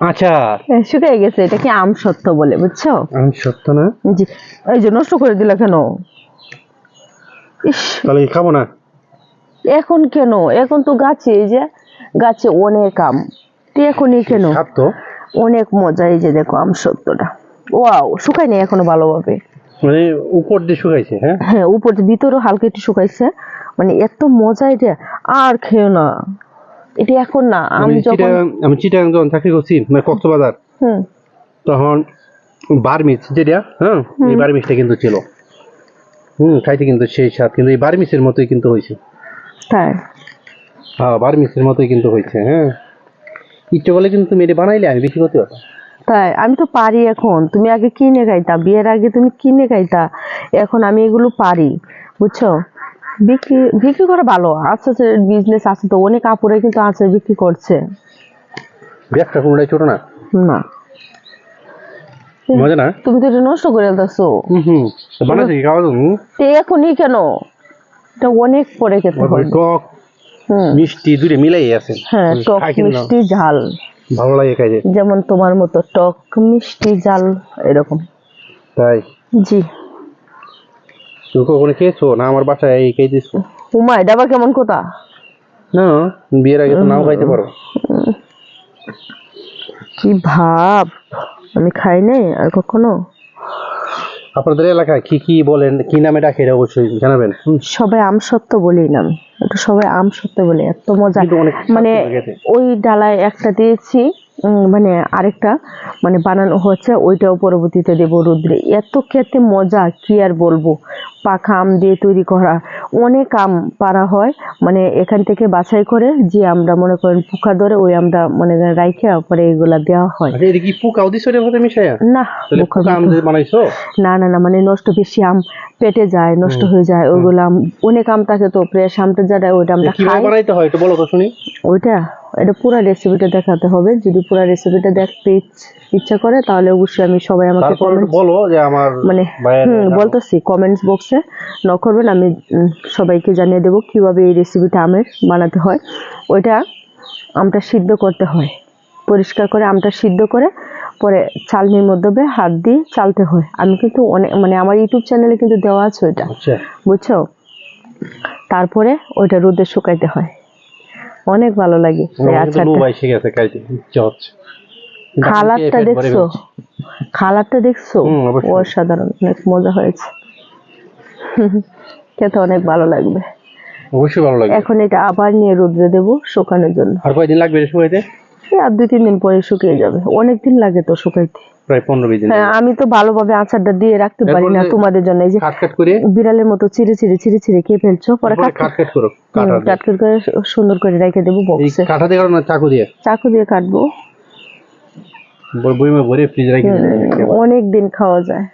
আচার এ, শুকিয়ে গেছে এটা কি আম সত্য বলে বুঝছ? আমি সত্য না? জি। এই যে নষ্ট করে দিলা কেন? ইস। তাহলে খাব না? এখন কেন? এখন তো গাছে এই যে গাছে অনেক আম। তো এখনই কেন? তো। অনেক মজা এই যে দেখো আম সত্যটা। ওয়াও শুকায়নি এখনও ভালোভাবে। মানে উপর দিয়ে শুকাইছে হ্যাঁ? হ্যাঁ উপর দিয়ে ভিতরেও হালকা একটু শুকাইছে। মানে এত মজা এটা আর খেও না। এটা এখন না আমি যখন আমি চিটাগাং যখন চাকরি করছি মানে কক্সবাজার হুম। তখন বার্মিস যেটা হ্যাঁ এই বার্মিসটা কিন্তু ছিল। হুম খাইতে কিন্তু সেই স্বাদ কিন্তু এই বার্মিসের মতোই কিন্তু হয়েছে। তাই? হ্যাঁ বার্মিসের মতোই কিন্তু হয়েছে হ্যাঁ। ইচ্ছে করলে কিন্তু তুমি এটা বানাইলে আমি বিক্রি করতে পারতাম। তাই আমি তো পারি এখন। তুমি আগে কিনে খাইতা বিয়ের আগে তুমি কিনে খাইতা এখন আমি এগুলো পারি বুঝছ? বিক্রি বিক্রি করা ভালো। আস্তে আস্তে বিজনেস আছে তো অনেক কাপড়ে কিন্তু আছে বিক্রি করছে। কোনোটাই ছোট না? না। মজা না? তুমি তো এটা নষ্ট করে হুম খাওয়া। তো এখনই কেন? এটা অনেক পরে খেতে হবে। টক মিষ্টি দুটো মিলাই আছে। হ্যাঁ টক। মিষ্টি ঝাল। ভালো লাগে খাইতে। যেমন তোমার মতো টক মিষ্টি ঝাল এরকম। তাই? জি। তুমি কখনো খেয়েছো? না আমার বাসায় এই উমা এটা আবার কেমন কথা? না বিয়ের আগে তো নাও খাইতে পারো। কি ভাব? আমি খাই নাই আর কখনো? আপনাদের এলাকায় কি কি বলেন কি নামে ডাকে এটা অবশ্যই জানাবেন। সবাই আম সত্য বলি না আমি একটু সবাই আম সত্য বলে এত মজা। মানে। ওই ডালায় একটা দিয়েছি মানে আরেকটা মানে বানানো হচ্ছে ওইটাও পরবর্তীতে দেবো রুদ্রে। এত খেতে মজা কি আর বলব? পাখা আম দিয়ে তৈরি করা। অনেক আম পারা হয় মানে এখান থেকে বাছাই করে যে আমরা মনে করেন পোকা ধরে ওই আমরা মনে রাইখে পরে এগুলা দেওয়া হয়। আচ্ছা না না না না মানে নষ্ট বেশি আম পেটে যায় নষ্ট হয়ে যায় ওইগুলো অনেক আম থাকে তো প্রেস আমটা যারা ওইটা আমরা খাই। বানাইতে হয় একটু বলো তো শুনি। ওইটা এটা পুরো রেসিপিটা দেখাতে হবে। যদি পুরো রেসিপিটা দেখতে ইচ- ইচ্ছা করে তাহলে অবশ্যই আমি সবাই আমাকে বলো যে আমার মানে বলতেছি কমেন্টস বক্সে ন করবেন আমি সবাইকে জানিয়ে দেবো কীভাবে এই রেসিপিটা আমের বানাতে হয়। ওইটা আমটা সিদ্ধ করতে হয়। পরিষ্কার করে আমটা সিদ্ধ করে পরে চালনির মধ্যে হাত দিয়ে চালতে হয়। আমি কিন্তু অনেক মানে আমার ইউটিউব চ্যানেলে কিন্তু দেওয়া আছে ওইটা। আচ্ছা। বুঝছ? তারপরে ওইটা রোদে শুকাইতে হয়। অনেক ভালো লাগে। খালারটা দেখছ? খালারটা দেখছ? অসাধারণ অনেক মজা হয়েছে। খেতে অনেক ভালো লাগবে। অবশ্যই ভালো লাগবে। এখন এটা আবার নিয়ে রোদ্রে দেবো শুকানোর জন্য। আর কয়দিন লাগবে শুকাইতে? এই আর দুই তিন দিন পরে শুকিয়ে যাবে। অনেক দিন লাগে তো শুকাইতে। প্রায় পনেরো বিশ দিন হ্যাঁ আমি তো ভালোভাবে আচারটা দিয়ে রাখতে পারি না তোমাদের জন্য। এই যে কাট কাট করে বিড়ালের মতো চিড়ে চিড়ে চিড়ে চিড়ে খেয়ে ফেলছো পরে কাট কাট কাট করো কাটা কাট করে সুন্দর করে রেখে দেবো বক্সে কাঠা দিয়ে কাটো না চাকু দিয়ে? চাকু দিয়ে কাটবো। বই- বইমে ভরে ফ্রিজ রাখি অনেক দিন খাওয়া যায়।